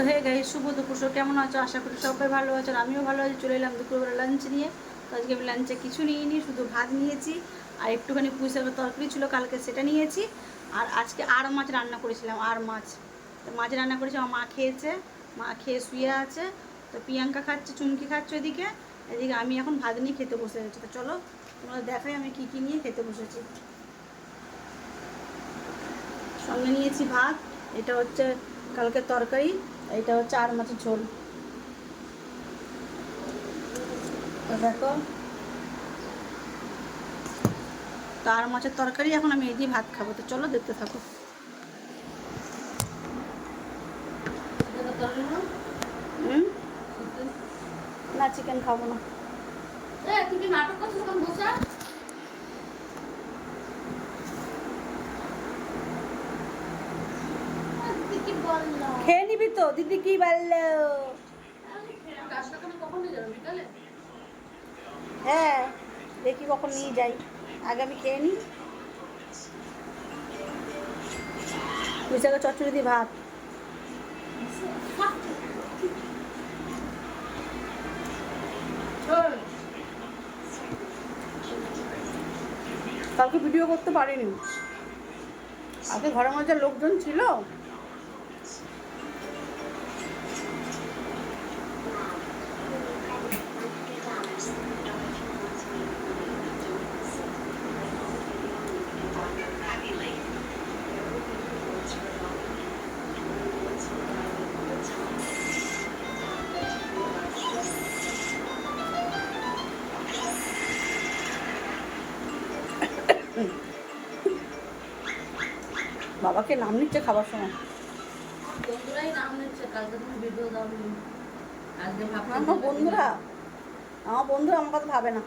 তো হে গাই শুভ দুপুর। কেমন আছো? আশা করি সবাই ভালো আছো আমিও ভালো আছি। চলে এলাম দুপুরবেলা লাঞ্চ নিয়ে। তো আজকে আমি লাঞ্চে কিছু নিইনি, শুধু ভাত নিয়েছি আর একটুখানি পুঁই শাকের তরকারি ছিল, কালকে সেটা নিয়েছি। আর আজকে আর মাছ রান্না করেছিলাম, আর মাছ। তো মাছ রান্না করেছি, আমার মা খেয়েছে, মা খেয়ে শুয়ে আছে। তো প্রিয়াঙ্কা খাচ্ছে, চুমকি খাচ্ছে ওইদিকে এদিকে আমি এখন ভাত নিয়ে খেতে বসে গেছি তো চলো তোমরা দেখাই আমি কী কী নিয়ে খেতে বসেছি। সঙ্গে নিয়েছি ভাত, এটা হচ্ছে কালকে তরকারি, এটা হচ্ছে আর মাছের ঝোল। দেখো তার মাছের তরকারি এখন আমি এই দিয়ে ভাত খাব, তো চলো দেখতে থাকো। না চিকেন খাব না। খেয়ে নিবি তো দিদি কি বলল? হ্যাঁ দেখি কখন নিয়ে যাই আগে আমি খেয়ে নিই। পুঁইশাকে চচ্চড়ি দিয়ে ভাত। কালকে ভিডিও করতে পারিনি। আগে ঘরের মধ্যে লোকজন ছিল বাবাকে নাম নিচ্ছে খাবার সময়। আমার বন্ধুরা আমার বন্ধুরা আমার কথা ভাবে না।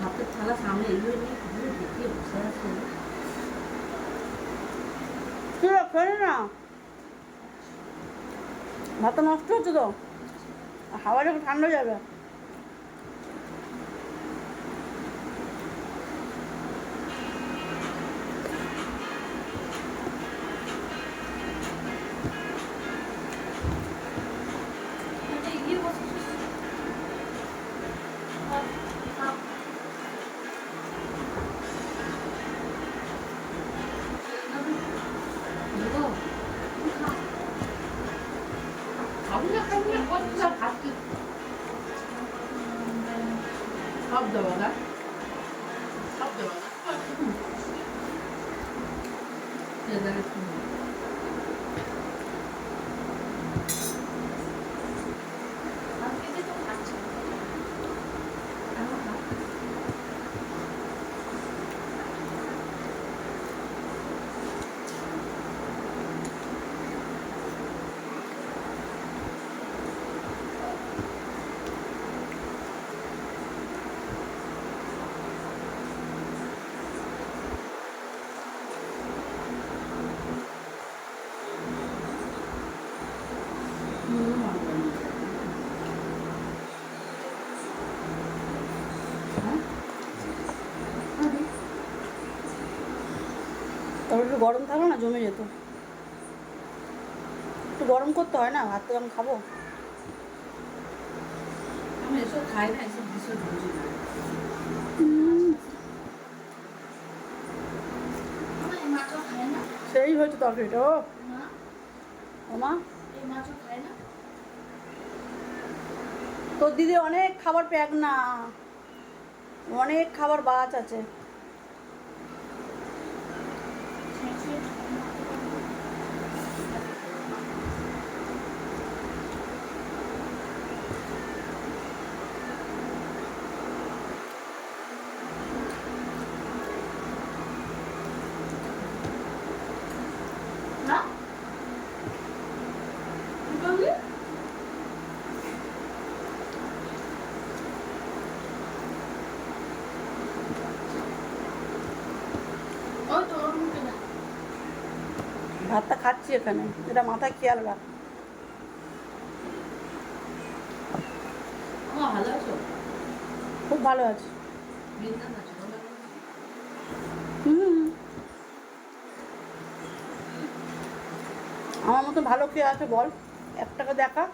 ভাতের থালা সামনে এগিয়ে নিয়ে ঘুরে দেখিয়ে বসে আছে। ঠিক আছে না? ভাতটা নষ্ট হচ্ছে তো। হাওয়া যখন ঠান্ডা যাবে। সব দেবো না সব দেবো না একটু গরম থাকল না জমে যেত। একটু গরম করতে হয় না ভাত আমি খাব? আমি এসব খাই না এসব ভীষণ বুঝি না এই মাছও খায় না? সেই হয়েছে তরকারিটা ও। ওমা এই মাছও খায় না? তোর দিদি অনেক খাবার প্যাক না। অনেক খাবার বাচ আছে। দিচ্ছি এখানে। এটা মাথায় খেয়াল রাখ। খুব ভালো আছে। আমার মতো ভালো কেউ আছে বল। এক টাকা দেখা।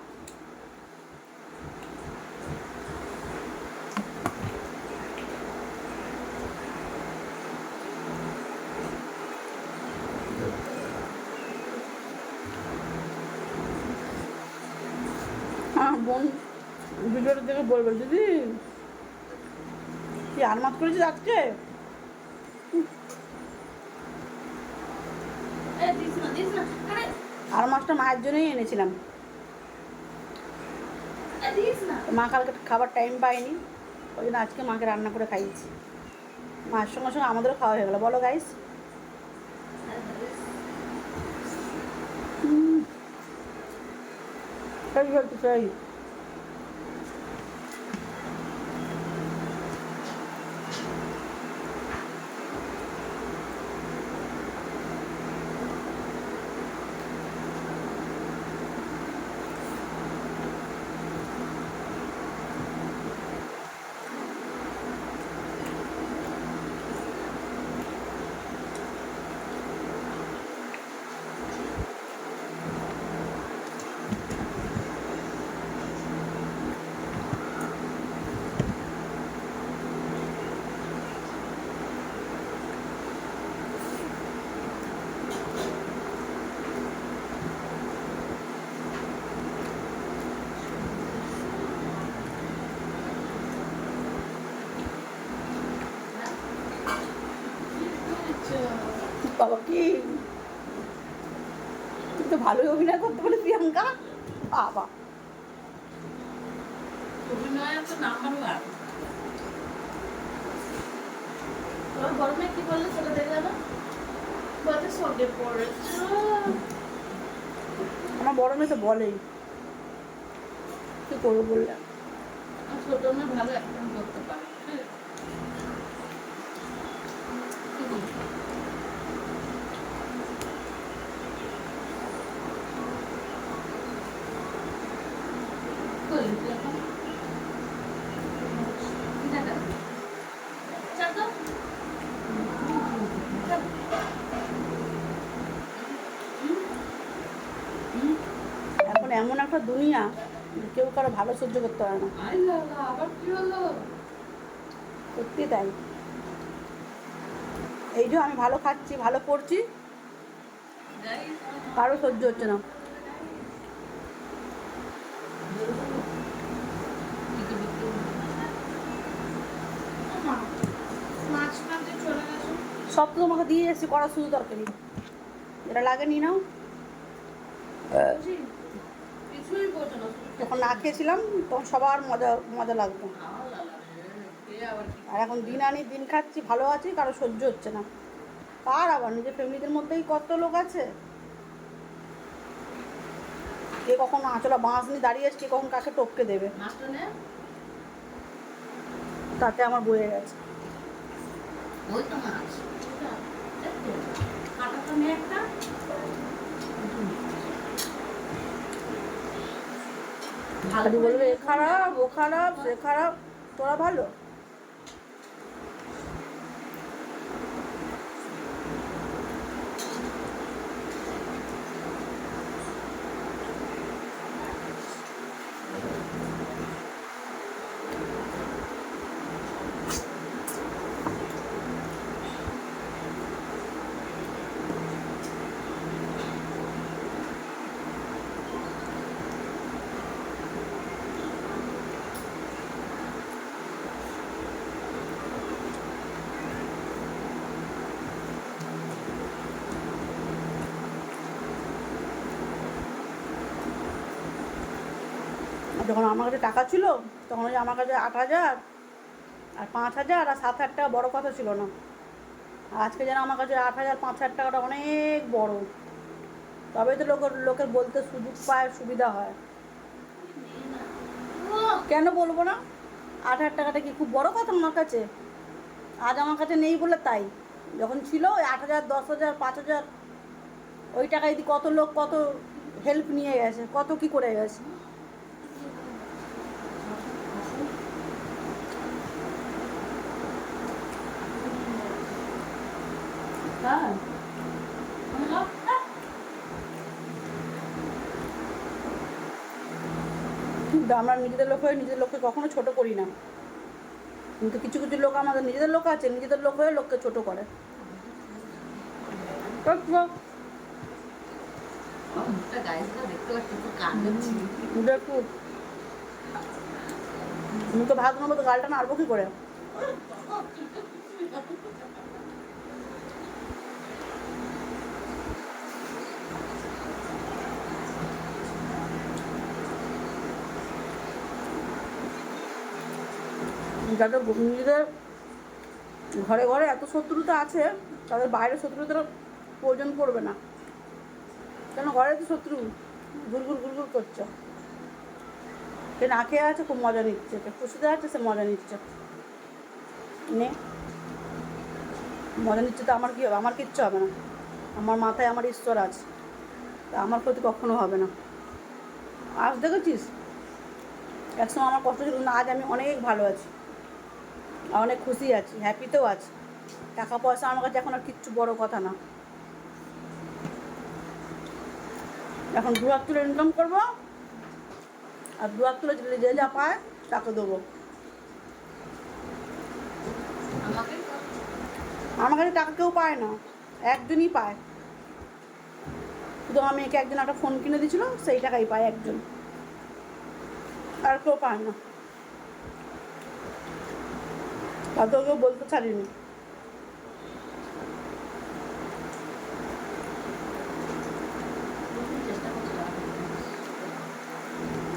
বলবে দিদি কি আরমাত করেছিস আজকে? আরে। আর মাছটা মায়ের জন্যই এনেছিলাম। মা কালকে খাবার টাইম পায়নি ওই জন্য আজকে মাকে রান্না করে খাইয়েছি। মায়ের সঙ্গে সঙ্গে আমাদেরও খাওয়া হয়ে গেলো। বলো গাইস সেই বাবা কি? তুই তো ভালোই অভিনয় করতে পারিস প্রিয়াঙ্কা। বাবা। অভিনয় তো নাম্বার ওয়ান কি বললে সেটা দেখে না? বলতে সঙ্গে পড়েছ। আমার বড় মেয়ে তো বলেই। কি করব বললাম ছোট মেয়ে ভালো অ্যাক্টিং করতে পারে হ্যাঁ। কি বলব? কই তুই এখন? দেখা। চল তো। চল। হুম? হুম? এখন এমন একটা দুনিয়া, কেউ কারও ভালো সহ্য করতে পারে না। সত্যি তাই। এই যে আমি ভালো খাচ্ছি, ভালো পড়ছি কারও সহ্য হচ্ছে না। সব তো তোমাকে দিয়ে এসেছি করা শুধু তরকারি যেটা লাগে নিয়ে নাও। বুঝি? যখন না খেয়েছিলাম তখন সবার মজা মজা লাগতো। আর এখন দিন আনি দিন খাচ্ছি ভালো আছি কারও সহ্য হচ্ছে না। কার আবার? নিজের ফ্যামিলিদের মধ্যেই কত লোক আছে? কে কখন আঁচলা বাঁশ নিয়ে দাঁড়িয়ে আছে কে কখন কাকে টপকে দেবে? তাতে আমার বয়ে গেছে। ওই তো মাছ। একটা। বলবে খারাপ ও খারাপ সে খারাপ তোরা ভালো আর যখন আমার কাছে টাকা ছিল, তখন ওই আমার কাছে আট হাজার আর পাঁচ হাজার আর সাত হাজার টাকা বড়ো কথা ছিল না। আজকে যেন আমার কাছে আট হাজার, পাঁচ হাজার টাকাটা অনেক বড়। তবে তো লোকের লোকের বলতে সুযোগ পায়, সুবিধা হয়। কেন বলব না? আট হাজার টাকাটা কি খুব বড় কথা আমার কাছে? আজ আমার কাছে নেই বলে তাই। যখন ছিল ওই আট হাজার, দশ হাজার, পাঁচ হাজার, ওই টাকায় কত লোক কত হেল্প নিয়ে গেছে, কত কি করে গেছে? আমরা নিজেদের লোক হয়ে নিজেদের লোককে কখনো ছোট করি না। কিন্তু কিছু কিছু লোক আমাদের নিজেদের লোক আছে নিজেদের লোক হয়ে লোককে ছোট করে। আমি তো ভাগ নেব তো গালটা নাড়বো কি করে? যাদের নিজেদের ঘরে ঘরে এত শত্রুতা আছে, তাদের বাইরের শত্রুতার প্রয়োজন পড়বে না। কেন? ঘরে তো শত্রু গুড়গুড় গুড়গুড় করছে। সে না খেয়ে আছে, খুব মজা নিচ্ছে। খুশিতে আছে, সে মজা নিচ্ছে। নে। মজা নিচ্ছে তো আমার কী হবে? আমার কিচ্ছু হবে না। আমার মাথায় আমার ঈশ্বর আছে। তা আমার ক্ষতি কখনো হবে না। আজ দেখেছিস? একসময় আমার কষ্ট ছিল না আজ আমি অনেক ভালো আছি। অনেক খুশি আছি হ্যাপিতেও আছি। টাকা পয়সা আমার কাছে এখন আর কিচ্ছু বড় কথা না। এখন দু হাত তুলে ইনকাম করব। আর দু হাত তুলে যে- যে পায় তাকে দেবো। আমার কাছে টাকা কেউ পায় না একজনই পায়। শুধু আমি একে একজন একটা ফোন কিনে দিয়েছিল সেই টাকাই পায় একজন। আর কেউ পায় না। আর তো কেউ বলতে ছাড়িনি।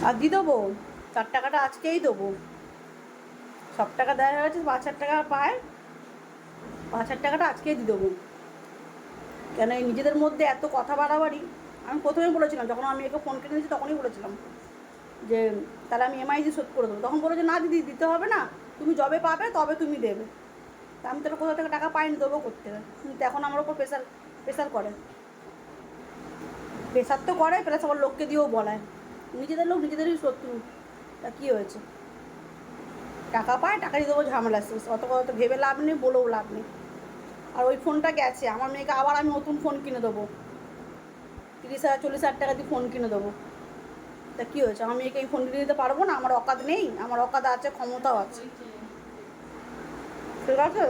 আর দিয়ে দেবো? চার টাকাটা আজকেই দেবো। সব টাকা দেওয়া হয়েছে পাঁচ হাজার টাকা পায়। পাঁচ হাজার টাকাটা আজকেই দিয়ে দেবো। কেন এই নিজেদের মধ্যে এত কথা বাড়াবাড়ি? আমি প্রথমেই বলেছিলাম, যখন আমি একে ফোন কিনে দিয়েছি তখনই বলেছিলাম যে, তাহলে আমি এমআই দিয়ে শোধ করে দেবো। তখন বলেছে, না দিদি, দিতে হবে না। তুমি যবে পাবে, তবে তুমি দেবে। তা আমি তাহলে কোথাও থেকে টাকা পাইনি, দেবো করতে। কিন্তু এখন আমার ওপর প্রেশার প্রেশার করে। প্রেশার তো করে প্লাস আবার লোককে দিয়েও বলায়। নিজেদের লোক নিজেদেরই শত্রু। তা কী হয়েছে? টাকা পায়, টাকা দিয়ে দেবো, ঝামেলা শেষ। অত অত ভেবে লাভ নেই, বলেও লাভ নেই। আর ওই ফোনটা গেছে। আমার মেয়েকে আবার আমি নতুন ফোন কিনে দেবো। তিরিশ হাজার, চল্লিশ হাজার টাকা দিয়ে ফোন কিনে দেবো। তা কী হয়েছে? আমি একে ফোন কিনে দিতে পারব না? আমার অকাদ নেই? আমার অকাদ আছে ক্ষমতাও আছে। ঠিক আছে?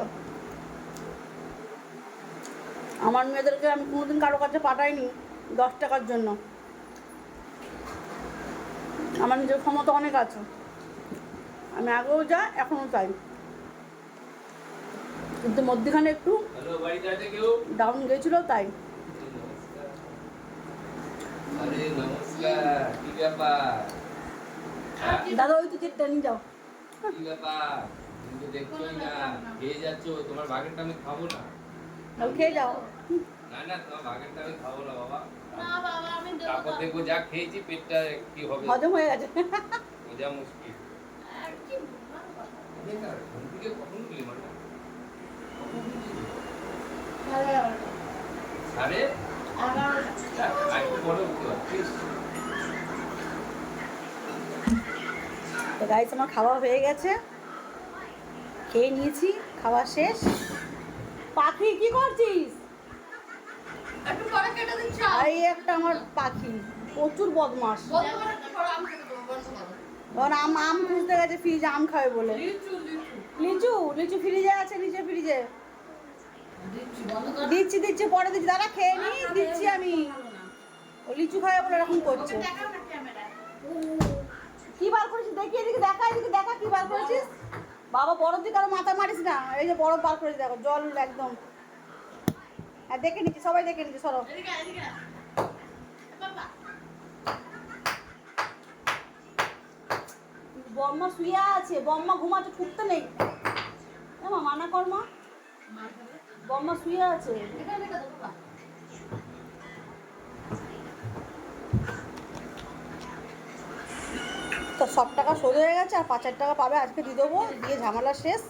আমার মেয়েদেরকে আমি কোনোদিন কারও কাছে পাঠাইনি দশ টাকার জন্য। আমার নিজের ক্ষমতা অনেক আছে। আমি আগেও যা এখনও চাই কিন্তু মধ্যখানে একটু ডাউন গেছিল তাই। কি ব্যাপার? দাদা ওই তো চেটটা নিয়ে যাও কি ব্যাপার তুমি তো দেখছোই না খেয়ে যাচ্ছ তোমার বাগেরটা আমি খাব না তাহলে খেয়ে যাও না না তোমার বাগেরটা আমি খাব না বাবা না বাবা আমি দেবো তারপর দেখব যা খেয়েছি পেটটা কি হবে হজম হয়ে গেছে বোঝা মুশকিল আর কি? বেকার ঘুম থেকে কখন উঠলি মানে সাড়ে এগারোটা। আরেকটু পরে উঠতে পারছিস তো গাইস আমার খাওয়া হয়ে গেছে। খেয়ে নিয়েছি খাওয়া শেষ। পাখি কি করছিস? এই একটা আমার পাখি। প্রচুর বদমাস পরে আমি আম খুঁজতে গেছে ফ্রিজে আম খাবে বলে। লিচু, লিচু। ফ্রিজে আছে নিচে ফ্রিজে। দিচ্ছি দিচ্ছি দিচ্ছি পরে দিচ্ছি। দাদা খেয়ে নি দিচ্ছি আমি। ও লিচু খাবে বলে এরকম করছে ওকে দেখাও না ক্যামেরায়। কি বার করেছিস? দেখি এদিকে দেখা এদিকে দেখা কি বার করেছিস? বাবা বরফ দিয়ে কারও মাথা মারিস না। এই যে বরফ বার করেছি দেখো জল একদম। হ্যাঁ দেখে নিচ্ছি সবাই দেখে নিচ্ছি সরো। এদিকে এদিকে বম্মা শুয়ে আছে বম্মা ঘুমাচ্ছে ঠুকতে নেই। মা মানা কর মা। বম্মা শুয়ে আছে এখানে রেখে দেবো বাবা। তো সব টাকা শোধ হয়ে গেছে আর পাঁচ হাজার টাকা পাবে আজকে দিয়ে দেবো, দিয়ে ঝামেলা শেষ।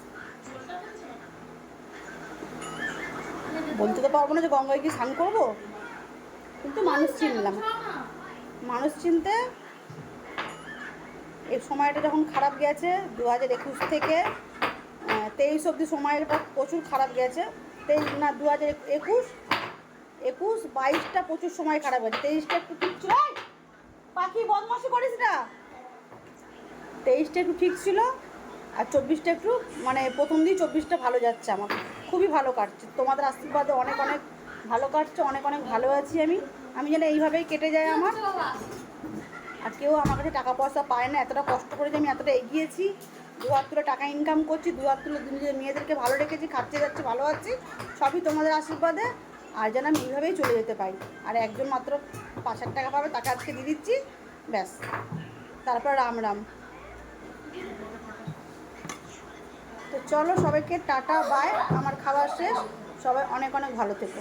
বলতে তো পারব না যে গঙ্গায় কি স্নান করব। কিন্তু মানুষ চিনলাম। মানুষ চিনতে এই সময়টা যখন খারাপ গেছে দু হাজার একুশ থেকে তেইশ অবধি সময়ের পর প্রচুর খারাপ গেছে। তেইশ, না দু হাজার একুশ একুশ, বাইশটা প্রচুর সময় খারাপ গেছে। তেইশটা একটু ঠিক পাখি বদমাসি করিস না। তেইশটা একটু ঠিক ছিল আর চব্বিশটা একটু মানে প্রথম দিন চব্বিশটা ভালো যাচ্ছে আমার। খুবই ভালো কাটছে। তোমাদের আশীর্বাদে অনেক অনেক ভালো কাটছে, অনেক অনেক ভালো আছি আমি। আমি যেন এইভাবেই কেটে যায় আমার। আর কেউ আমার কাছে টাকা পয়সা পায় না, এতটা কষ্ট করে যে আমি এতটা এগিয়েছি। দু হাত তুলে টাকা ইনকাম করছি, দু হাত তুলে মেয়েদেরকে ভালো রেখেছি খাচ্ছে যাচ্ছে, ভালো আছি। সবই তোমাদের আশীর্বাদে। আর যেন আমি এইভাবেই চলে যেতে পারি। আর একজন মাত্র পাঁচ হাজার টাকা পাবে, তাকে আজকে দিয়ে দিচ্ছি। ব্যাস। তারপর রাম রাম। তো চলো সবাইকে টাটা বাই আমার খাবার শেষ। সবাই অনেক অনেক ভালো থেকো।